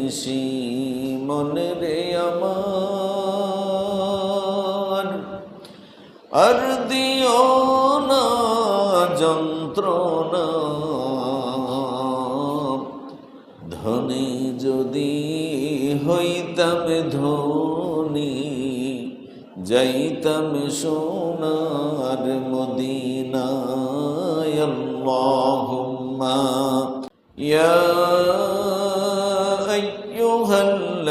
নিশি মন রে আমার। আর দিও না যন্ত্রণা। ধনী যদি হইতাম ধনী, যাইতাম সোনার মদিনায়। আল্লাহুম্মা, ইয়া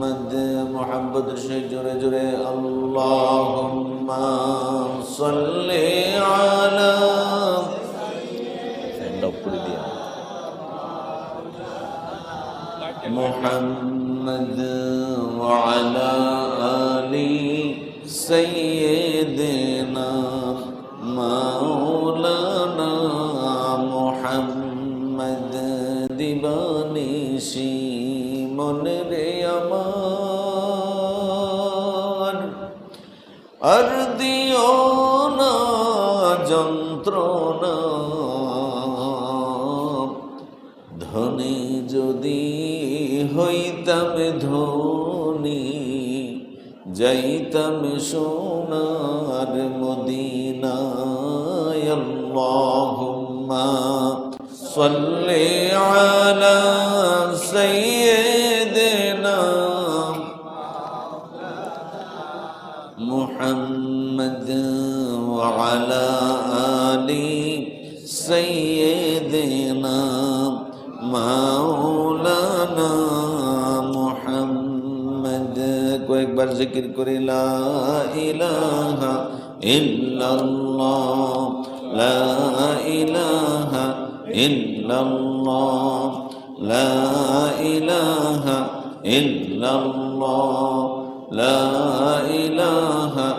محمد محمد شجر جري اللهم صل على محمد وعلى آل سيدنا مولانا محمد ديباني شي منري আমার আর দিও না, যন্ত্রণা। ধনী যদি হইতাম ধনী, যাইতাম সোনার মদিনায়। সাল্লি আলা সাইয়্যিদিনা وعلى آل سيدنا مولانا محمد কয়েকবার জিকির করে লা ইলাহা ইল্লাল্লাহ লা ইলাহা ইল্লাল্লাহ লা ইলাহা ইল্লাল্লাহ لا إله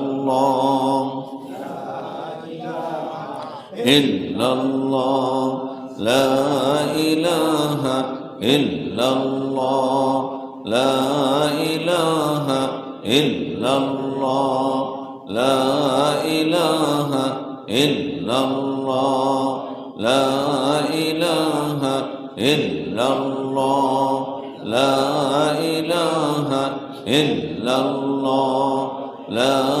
إلا الله. لا إله إلا الله لا إله إلا الله لا إله إلا الله لا إله إلا الله لا إله إلا الله لا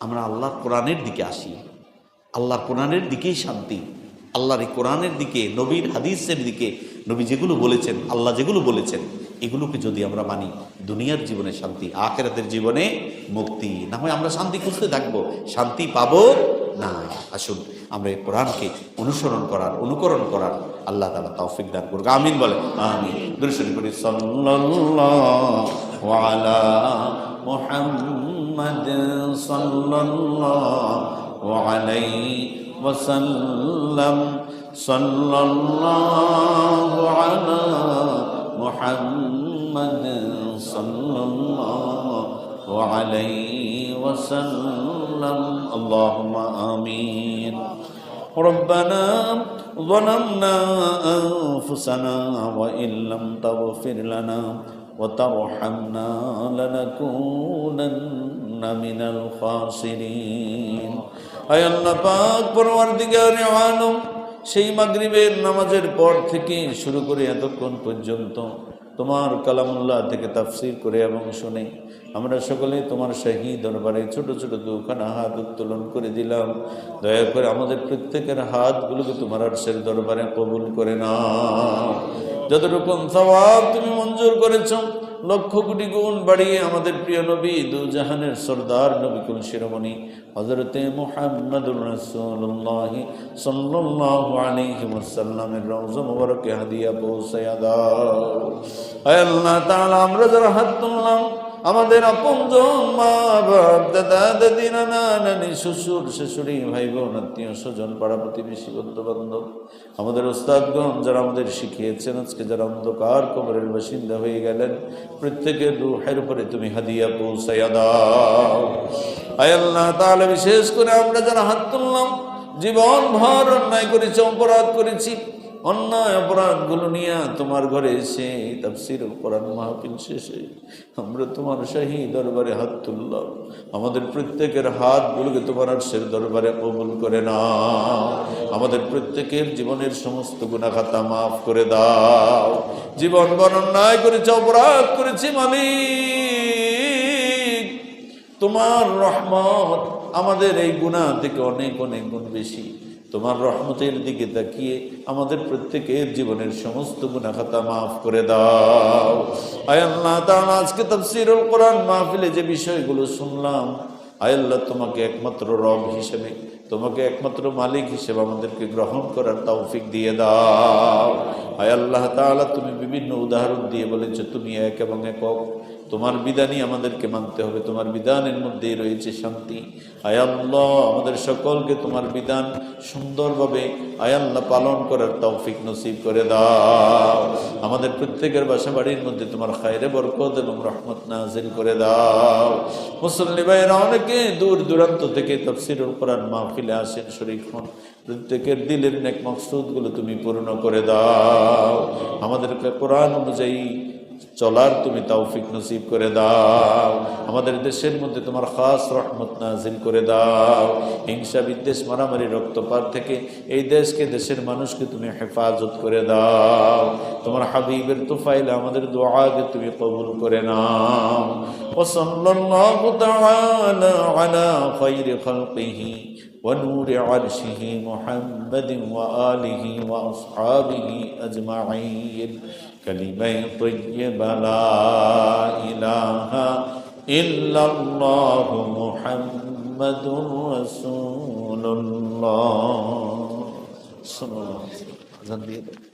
আমরা আল্লাহর কোরআনের দিকে আসি। আল্লাহর কোরআনের দিকেই শান্তি। আল্লাহর এই কোরআনের দিকে, নবীর হাদিসের দিকে, নবী যেগুলো বলেছেন, আল্লাহ যেগুলো বলেছেন, এগুলোকে যদি আমরা মানি, দুনিয়ার জীবনে শান্তি, আখেরাতের জীবনে মুক্তি। না হয় আমরা শান্তি খুঁজতে থাকব, শান্তি পাবো না আসুন, আমরা এই কোরআনকে অনুসরণ করার, অনুকরণ করার আল্লাহ তালা তৌফিক দান করব আমিন বলে, আমিন। দর্শন করি সাল্লাল্লাহু মুহাম্মদ সাল্লাল্লাহু আলাইহি ওয়াসাল্লাম। সাল্লাল্লাহু আলা মুহাম্মদ সাল্লাল্লাহু আলাইহি محمد صلى الله عليه وسلم اللهم آمين ربنا ظلمنا أنفسنا وإن لم تغفر لنا وترحمنا لنكونن من الخاسرين আয় আল্লাহ পাক পরওয়ারদিগার আলম সেই মাগরিবের নামাজের পর থেকে শুরু করে এতক্ষণ পর্যন্ত তোমার কালামুল্লাহ থেকে তাফসির করে এবং শুনে আমরা সকলে তোমার শাহী দরবারে ছোট ছোট দুখানা হাত উত্তোলন করে দিলাম। দয়া করে আমাদের প্রত্যেকের হাতগুলোকে তোমার আরশের দরবারে কবুল করে না যতটুকু সবাব তুমি মঞ্জুর করেছ লক্ষ কোটি গুণ বাড়িয়ে আমাদের প্রিয় নবী দু জাহানের সর্দার নবিকুল শিরোমণি? হজরতে মোহাম্মদুল রসুল্লাহ সাল্লাহ আলাইহি ওয়াসাল্লামের রওজ মুবারকে হাদিয়া পৌঁছায়া আল্লাহ তাআলা, আমরা যারা হাত তুললাম আমাদের আপনজন মা বাপ দাদা, দাদি, নানা, নানি, শ্বশুর, শাশুড়ি ভাই বোন আত্মীয় স্বজন, পাড়া প্রতিবেশী বন্ধু বান্ধব আমাদের ওস্তাদগণ যারা আমাদের শিখিয়েছেন, আজকে যারা অন্ধকার কবরের বাসিন্দা হয়ে গেলেন, প্রত্যেকের রুহের উপরে তুমি হাদিয়া পৌঁছাইয়া দাও। আয় আল্লাহ, তাহলে বিশেষ করে আমরা যারা হাত তুললাম, জীবন ভর অন্যায় করেছি, অপরাধ করেছি অন্যায় অপরাধগুলো নিয়ে তোমার ঘরে এসে তাফসির কোরআন মাহফিল শেষে আমরা তোমার শাহী দরবারে হাত তুললাম। আমাদের প্রত্যেকের হাতগুলোকে তোমার আর্শের দরবারে কবুল করে নাও। আমাদের প্রত্যেকের জীবনের সমস্ত গুণাখাতা মাফ করে দাও। জীবন বর্ণনায় করেছে, অপরাধ করেছি মালিক। তোমার রহমত আমাদের এই গুণা থেকে অনেক অনেক গুণ বেশি। তোমার রহমতের দিকে তাকিয়ে আমাদের প্রত্যেকের জীবনের সমস্ত গুণাখাতা মাফ করে দাও। আয়াল্লাহ তাআলা আজকে তাফসীরুল কোরআন মাহফিলে যে বিষয়গুলো শুনলাম আয়াল্লাহ তোমাকে একমাত্র রব হিসেবে, তোমাকে একমাত্র মালিক হিসেবে আমাদেরকে গ্রহণ করার তৌফিক দিয়ে দাও। আয় আল্লাহ তাআলা, তুমি বিভিন্ন উদাহরণ দিয়ে বলেছ, তুমি এক এবং একক। তোমার বিধানই আমাদেরকে মানতে হবে, তোমার বিধানের মধ্যেই রয়েছে শান্তি। আয়াল্লাহ আমাদের সকলকে তোমার বিধান সুন্দরভাবে আয়াল্লাহ পালন করার তৌফিক নসিব করে দাও। আমাদের প্রত্যেকের বাসা বাড়ির মধ্যে তোমার খায়রে বরকত এবং রহমত নাজিল করে দাও। মুসল্লি ভাইয়েরা, অনেকে দূর দূরান্ত থেকে তফসিরুল কোরআন মাহফিলে আসেন শরীফ হন। প্রত্যেকের দিলের নেক মকসুদগুলো তুমি পূর্ণ করে দাও। আমাদেরকে কোরআন অনুযায়ী চলার তুমি তৌফিক নসিব করে দাও আমাদের দেশের মধ্যে তোমার খাস রহমত নাজিল করে দাও হিংসা বিদ্বেষ মারামারি রক্তপাত থেকে এই দেশকে দেশের মানুষকে তুমি হেফাজত করে দাও তোমার হাবিবের তুফাইলে আমাদের দোয়াকে তুমি কবুল করে নাও وصلى الله تعالى على خير خلقه ونور عرشه محمد وآله وأصحابه أجمعين كلمة طيبة لا إله إلا الله محمد رسول الله. صلى الله عليه وسلم.